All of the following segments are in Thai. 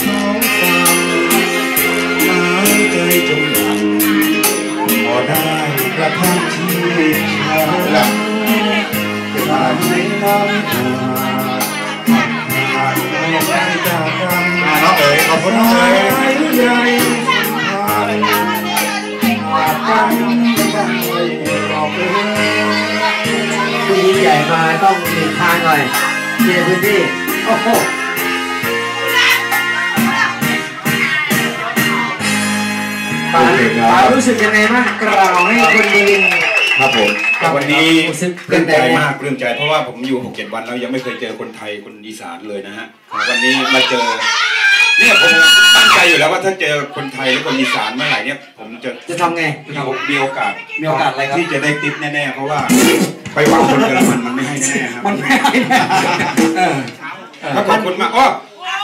ท้อใจจมหลับพอได้กระทั่งชีวิตฉันหลับกระานนน้ำตาาดไม่ไกันน้องเอ๋ยขอบคุณน้อใหญ่ขาดขาดกันไขอบคุณผู้ยิ่งใหญ่มาต้องมีทางหน่อยเจียพื้นที่โอ้โห ป๋าป๋ารู้สึกยังไงบ้างกล่าวให้คนบุรินทร์ครับผมครับวันนี้รู้สึกปลื้มใจเป็นไงมากปลื้มใจเพราะว่าผมอยู่หกเจ็ดวันแล้วยังไม่เคยเจอคนไทยคนอีสานเลยนะฮะวันนี้มาเจอเนี่ยผมตั้งใจอยู่แล้วว่าถ้าเจอคนไทยหรือคนอีสานเมื่อไหร่เนี่ย ผมจะจะทำไงมีโอกมีโอกาสมีโอกาสอะไรครับ ที่จะได้ติปแน่ๆเพราะว่าไปหวังคนเยอรมันมันไม่ให้แน่ๆครับมันไม่ให้แน่เออถ้าขอบคุณมากอ๋อ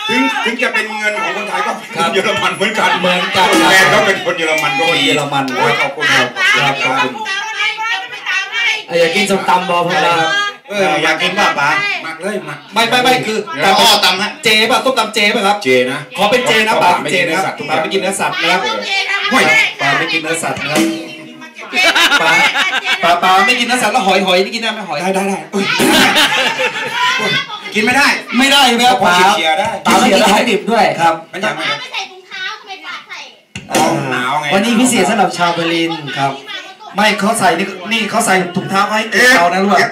ถึงถึงจะเป็นเงินของคนไทยก็เป็นเยอรมันเหมือนกันเหมือนกันแฟนเขาเป็นคนเยอรมันก็มีคนเยอรมันโอ้ยขอบคุณครับครับขอบคุณเอาอยากกินส้มตำบอพอดาเอออยากกินป่ะป๋ามักเลยมักไม่ไม่ไม่คือแต่อ้อตำฮะเจป่ะต้มตำเจป่ะครับเจนะขอเป็นเจนะขอป๋าไม่เจกินเนื้นะอสัตว์ทุกอป๋าย่างไม่กินเนื้อสัตว์นะครับห่วยป๋าไม่กินเนื้อสัตว์นะครับป๋าป๋าป๋าไม่กินเนื้อสัตว์แล้วหอยหอยนี่กินได้ไหมหอยได้ได้ได้เอ้ย กินไม่ได้ ไม่ได้ใช่ไหมครับป๋าป๋าเชียร์ได้ป๋าไม่กินของดิบด้วยครับมันยังไงไม่ใส่ถุงเท้าทำไมปากใส่อ๋อหนาวไงวันนี้พิเศษสำหรับชาวเบอร์ลินครับ ไม่เขาใส่นี่นี่เขาใส่ถุงเท้าให้เอ๊ะเรานะรู้ป่ะเอ้า